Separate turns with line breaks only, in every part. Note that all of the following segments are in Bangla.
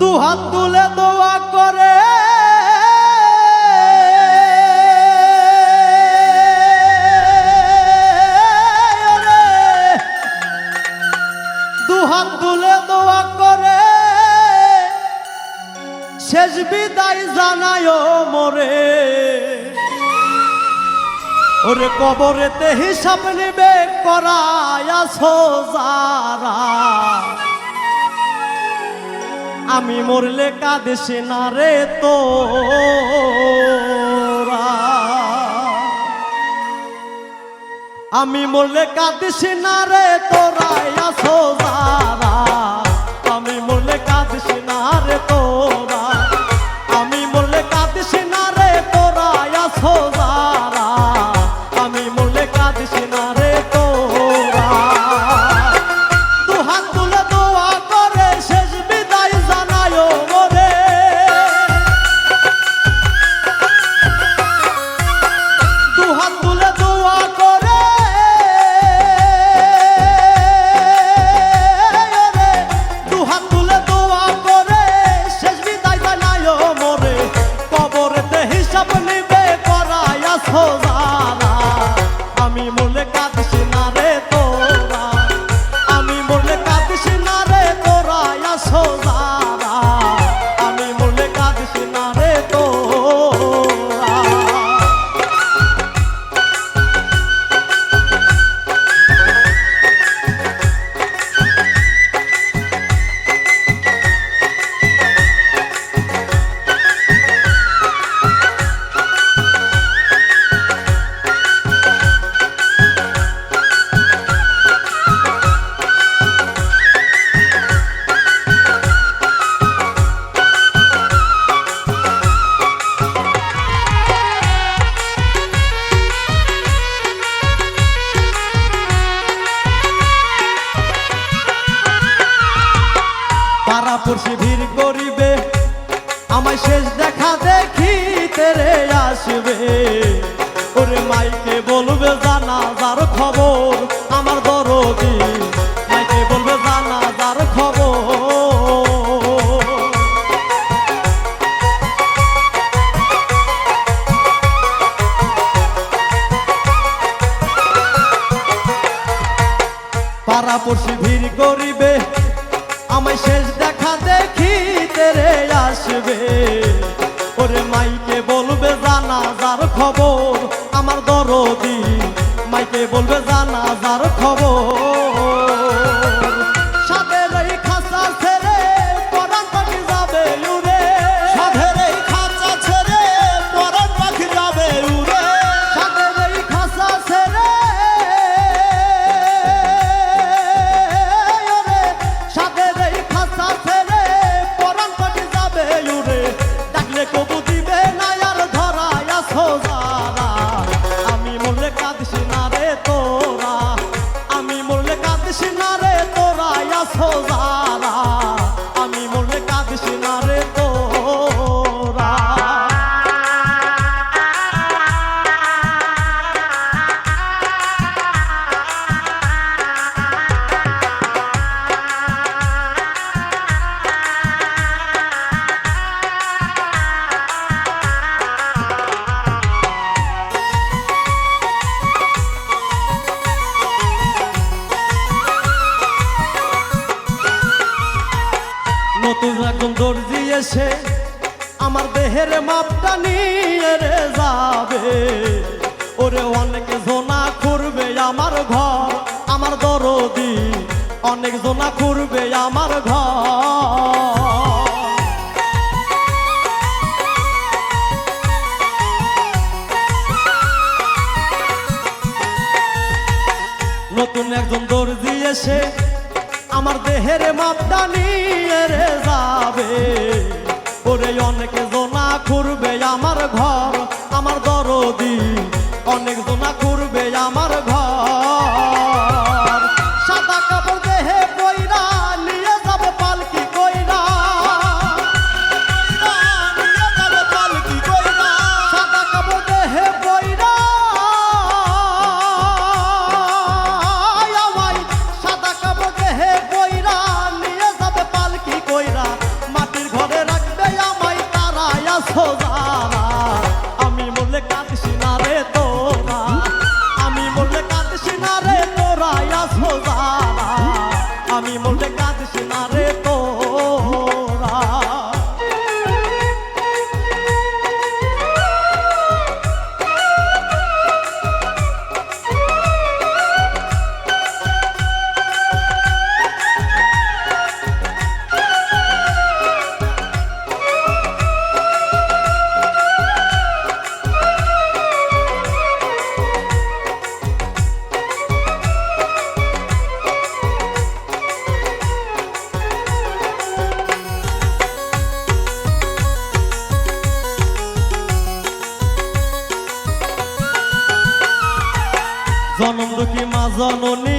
দু হাত তুলে দোয়া করে। ওরে, দু হাত তুলে দোয়া করে। শেষ বিদায় জানায় মোরে। ওরে কবরেতে হিসাব নিবে করায়াছো যারা আমি মরলে কাঁদিস না রে তো আমি মরলে কাঁদিস না রে তোরা যারা। আমি মরলে কাঁদিস না রে তোরা। আসবে। ওরে মাইকে বলবে, জানা যার খবর, আমার দরদি। মাইকে বলবে, জানা খবর। পাড়াপড়শি ভিড় করিবে, আমায় শেষ দেখা দেখি তেরে আসবে। ওরে মাইকে বলবে নতুন রকম দর্জি এসে আমার দেহের মাপটা নিয়ে রে যাবে। ওরে অনেক জোনা করবে আমার ঘর, আমার দরদি। অনেক জোনা করবে আমার ঘর। আমার দেহের মাপটা নিয়ে রে যাবে। ওরে অনেক জোনা ঘুরবে আমার ঘর, আমার দরদি অনেক জনম দুঃখী মা জননী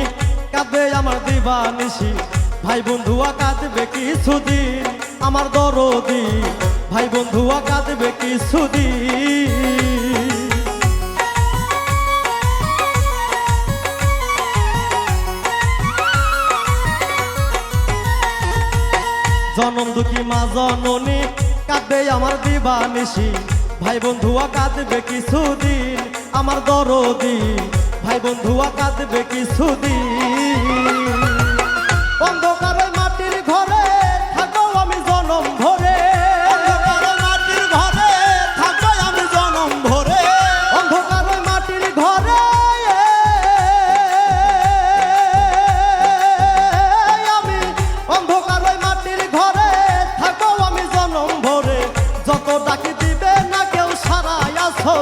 কাঁদবে আমার দিবানিসি ভাই বন্ধুয়া, কাঁদবে কিছুদিন আমার দরদি। ভাই বন্ধুয়া, কাঁদবে কিছুদিন। জনম দুঃখী মা জননী কাঁদবে আমার দিবানিসি ভাই বন্ধুয়া, কাঁদবে কিছুদিন আমার দরদি। ভাই বন্ধুয়া কাঁদবে কিছুদিন। অন্ধকারে মাটির ঘরে থাকো আমি জনম ভরে।
অন্ধকারে মাটির ঘরে থাকো আমি জনম ভরে।
অন্ধকারে মাটির ঘরে। আমি অন্ধকারে মাটির ঘরে থাকো আমি জনম ভরে। যত ডাকি দিবে না কেউ সারাই আছো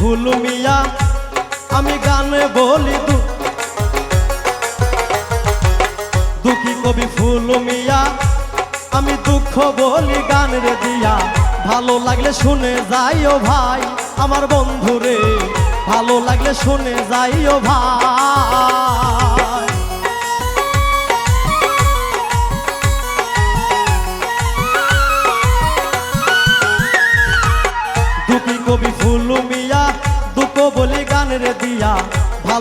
দুঃখী কবি ফুল মিয়া, আমি গানে বলি দু- দুঃখী কবি ফুলুমিয়া আমি দুঃখ বলি গান রে দিয়া। ভালো লাগলে শুনে যাইও ভাই, আমার বন্ধুরে। ভালো লাগলে শুনে যাইও ভাই।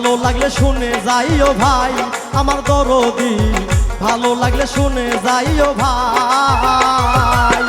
ভালো লাগলে শুনে যাইও ভাই আমার দরদি ভালো লাগলে শুনে যাইও ভাই।